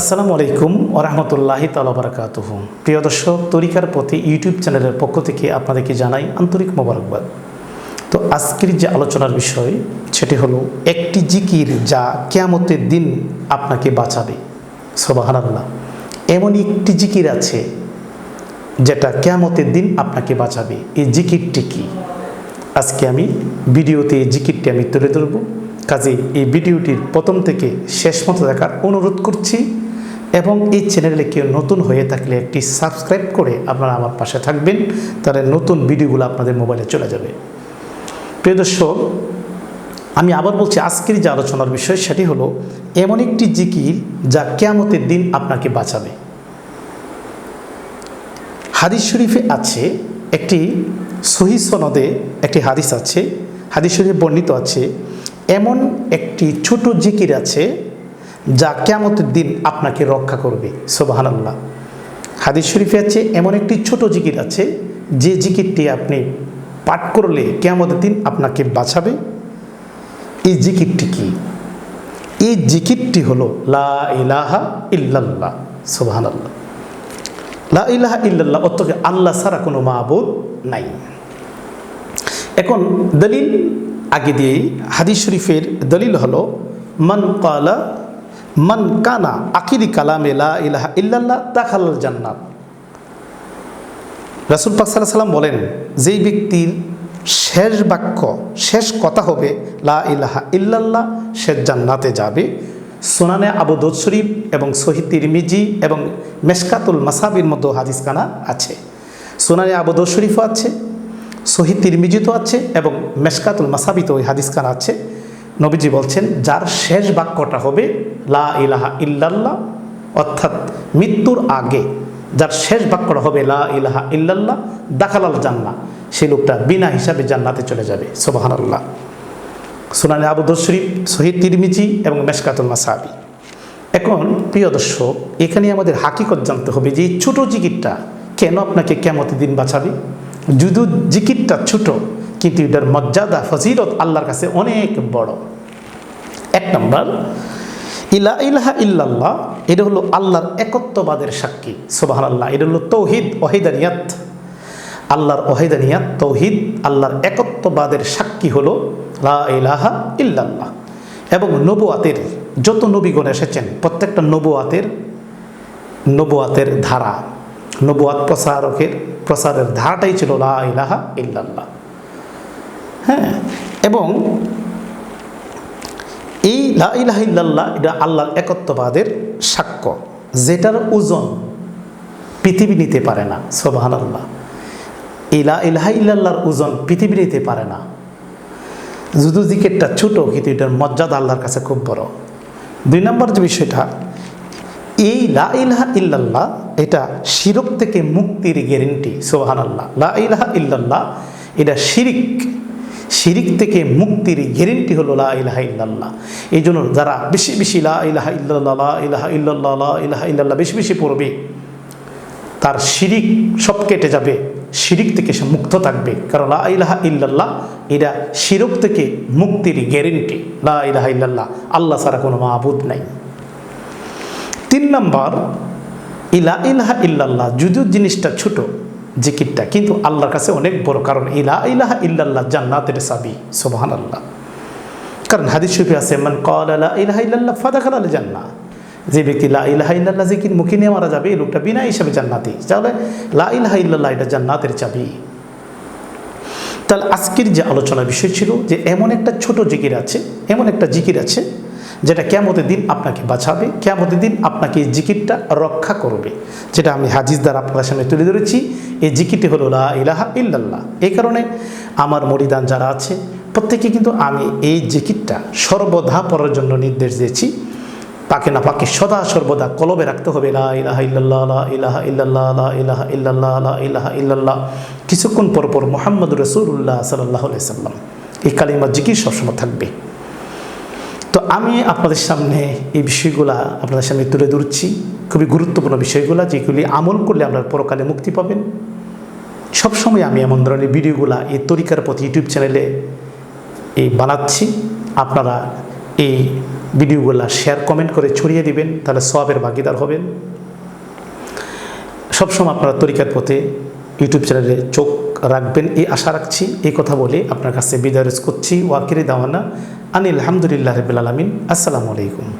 আসসালামু আলাইকুম ওরহমতুল্লাহি তালাবারাকাতুহ প্রিয় দর্শক, তরিকার প্রতি ইউটিউব চ্যানেলের পক্ষ থেকে আপনাদেরকে জানাই আন্তরিক মোবারকবাদ। তো আজকের যে আলোচনার বিষয়, সেটি হলো, একটি জিকির যা কেয়ামতের দিন আপনাকে বাঁচাবে। সোবাহান আল্লাহ এমন একটি জিকির আছে, যেটা কেয়ামতের দিন আপনাকে বাঁচাবে। এই জিকিরটি কি? আজকে আমি ভিডিওতে এই জিকিরটি আমি তুলে ধরব। কাজে এই ভিডিওটির প্রথম থেকে শেষ মতো দেখার অনুরোধ করছি এবং এই চ্যানেলে কেউ নতুন হয়ে থাকলে একটি সাবস্ক্রাইব করে আপনারা আমার পাশে থাকবেন, তাহলে নতুন ভিডিওগুলো আপনাদের মোবাইলে চলে যাবে। প্রিয় দর্শক, আমি আবার বলছি আজকের যে আলোচনার বিষয় সেটি হলো এমন একটি জিকির যা কেয়ামতের দিন আপনাকে বাঁচাবে। হাদিস শরীফে আছে একটি সহি সনদে একটি হাদিস আছে, হাদিস শরীফে বর্ণিত আছে, এমন একটি ছোট জিকির আছে যা কেয়ামতের দিন আপনাকে রক্ষা করবে। সোবাহান আল্লাহ হাদিস শরীফে আছে, এমন একটি ছোট জিকির আছে, যে জিকিরটি আপনি পাঠ করলে কেয়ামতের দিন আপনাকে বাঁচাবে। এই জিকিরটি কি? এই জিকিরটি হলো, লা ইলাহা ইল্লাল্লাহ। সোবাহান আল্লাহ লা ইলাহা ইল্লাল্লাহ অর্থকে আল্লাহ ছাড়া কোনো মাহবুদ নাই। এখন দলিল আগে দিয়েই, হাদিস শরীফের দলিল হলো, মান কালা মান কানা আকিরি কালামে ইলাহা ইল্লাল্লাহ দাখাল জান্নাত। রাসুল পাক সাল্লাম বলেন, যেই ব্যক্তির শেষ বাক্য, শেষ কথা হবে লা ইলাহা ইল্লাল্লাহ, সে জান্নাতে যাবে। সোনানে আবু শরীফ এবং শহীদ তিরমিজি এবং মেশকাতুল মাসাবির মতো হাদিস হাদিসখানা আছে। সোনানে আবু শরীফও আছে শহীদ তিরমিজিত আছে এবং মেশকাতুল মাসাবিত ওই হাদিস হাদিসখানা আছে। নবীজি বলছেন, যার শেষ বাক্যটা হবে লা ইলাহা ইল্লাল্লাহ, অর্থাৎ মৃত্যুর আগে যার শেষ বাক্যটা হবে লা ইলাহা ইল্লাল্লাহ, দাখালাল জান্না সেই লোকটা বিনা হিসাবে জান্নাতে চলে যাবে। সোবাহান আল্লাহ সুনানি আবুদর শরীফ শহীদ তিরমিজি এবং মেশকাতুল মাসাবি। এখন প্রিয় দর্শক, এখানে আমাদের হাকিকত জানতে হবে যে এই ছোটো জিকিরটা কেন আপনাকে কেমতের দিন বাঁচাবে? যদিও জিকিরটা ছোট, কিন্তু এটার মর্যাদা ফজিরত আল্লাহর কাছে অনেক বড়। এক নম্বর ইলা ইলাহা ইল্লাল্লাহ, এটা হলো আল্লাহর একত্ববাদের সাক্ষী সোবাহান আল্লাহ এটা হলো তৌহিদ, ওহিদানিয়াত। আল্লাহর ওহেদানিয়াত, তৌহিদ, আল্লাহর একত্ববাদের সাক্ষী হলো লা ইলাহা ইল্লাল্লাহ। এবং নবুয়াতের, যত নবীগণ এসেছেন, প্রত্যেকটা নবুয়াতের নবুয়াতের ধারা, নবুয়াত প্রসারকের, প্রসারের ধারাটাই ছিল লা ইলাহা ইল্লাল্লাহ। হ্যাঁ এবং ইল্লাল্লাহ, এটা আল্লাহর একত্ববাদের সাক্ষ্য। যেটার ওজন পৃথিবী নিতে পারে না সোবাহান আল্লাহ ইলা ইলাহা ইল্লাল্লাহর ওজন পৃথিবী নিতে পারে না। যুদু জিকেরটা ছোট, কিন্তু এটার মর্যাদা আল্লাহর কাছে খুব বড়। দুই নম্বর যে বিষয়টা, এই লা ইলাহা ইল্লাল্লাহ, এটা শিরক থেকে মুক্তির গ্যারেন্টি সোহান আল্লাহ লা ইলাহা ইল্লাল্লাহ, এটা শিরিক। শিরিক থেকে মুক্তির গ্যারেন্টি হলো লা ইলাহা ইল্লাল্লাহ। এই জন্য যারা বেশি বেশি লা ইলাহা ইল্লাল্লাহ, লা ইলাহা ইল্লাল্লাহ, লা ইলাহা ইল্লাল্লাহ বেশি বেশি পড়বে, তার শিরিক সব কেটে যাবে, শিরিক থেকে সে মুক্ত থাকবে। কারণ লা ইলাহা ইল্লাল্লাহ, এটা শিরক থেকে মুক্তির গ্যারেন্টি লা ইলাহা ইল্লাল্লাহ, আল্লাহ ছাড়া কোনো মাহবুদ নাই। তিন নম্বর, ইলা ইলাহা ইল্লাল্লাহ, যদিও জিনিসটা ছোট জিকিরটা। কিন্তু আল্লাহর কাছে অনেক বড় কারণ, ইলা ইলাহা ইল্লাল্লাহ, জান্নাতের সাবি সোবাহান আল্লাহ কারণ হাদিস শরীফে আছে, মান কল আলা ইলাহা ইল্লাল্লাহ ফাদাখাল আল জান্না যে ব্যক্তি লা ইলাহা ইল্লাল্লাহ জিকির মুখে নিয়ে মারা যাবে, এই লোকটা বিনা হিসাবে জান্নাতি। তাহলে লা ইলাহা ইল্লাল্লাহ এটা জান্নাতের চাবি। তাহলে আজকের যে আলোচনার বিষয় ছিল যে এমন একটা ছোট জিকির আছে, এমন একটা জিকির আছে যেটা কেমতের দিন আপনাকে বাঁচাবে কেমতের দিন আপনাকে এই জিকিরটা রক্ষা করবে। যেটা আমি হাজিজ দ্বারা আপনাদের সামনে তুলে ধরেছি, এই জিকিরটি হলো লা ইলাহা ইল্লাল্লাহ। এই কারণে আমার মরিদান যারা আছে, প্রত্যেকে কিন্তু আমি এই জিকিরটা সর্বদা পড়ার জন্য নির্দেশ দিয়েছি। পাকে না পাকে সদা সর্বদা কলবে রাখতে হবে, লা ইলাহা ইল্লাল্লাহ ইলাহা ইল্লাল্লাহ, লা ইলাহা ইল্লাল্লাহ, লা ইলাহা ইল্লাল্লাহ। কিছুক্ষণ পর পর মোহাম্মদ রসুল্লাহ সাল্লাহ সাল্লাম। এই কালিমা জিকির সবসময় থাকবে। তো আমি আপনাদের সামনে এই বিষয়গুলা আপনাদের সামনে তুলে ধরছি। খুবই গুরুত্বপূর্ণ বিষয়গুলা, যেগুলি আমল করলে আপনার পরকালে মুক্তি পাবেন। সবসময় আমি এমন ধরনের ভিডিওগুলা এই তরিকার প্রতি ইউটিউব চ্যানেলে এই বানাচ্ছি। আপনারা এই ভিডিওগুলো শেয়ার, কমেন্ট করে ছড়িয়ে দিবেন, তাহলে সবের ভাগিদার হবেন। সবসময় আপনারা তরিকার পথে ইউটিউব চ্যানেলে চোখ রাখবেন, এই আশা রাখছি, এই কথা বলে আপনার কাছে বিদায় করছি। ওয়াকিরি দাওয়ানা। আনিল আলহামদুলিল্লাহ রবিল আলমিন। আসসালামু আলাইকুম।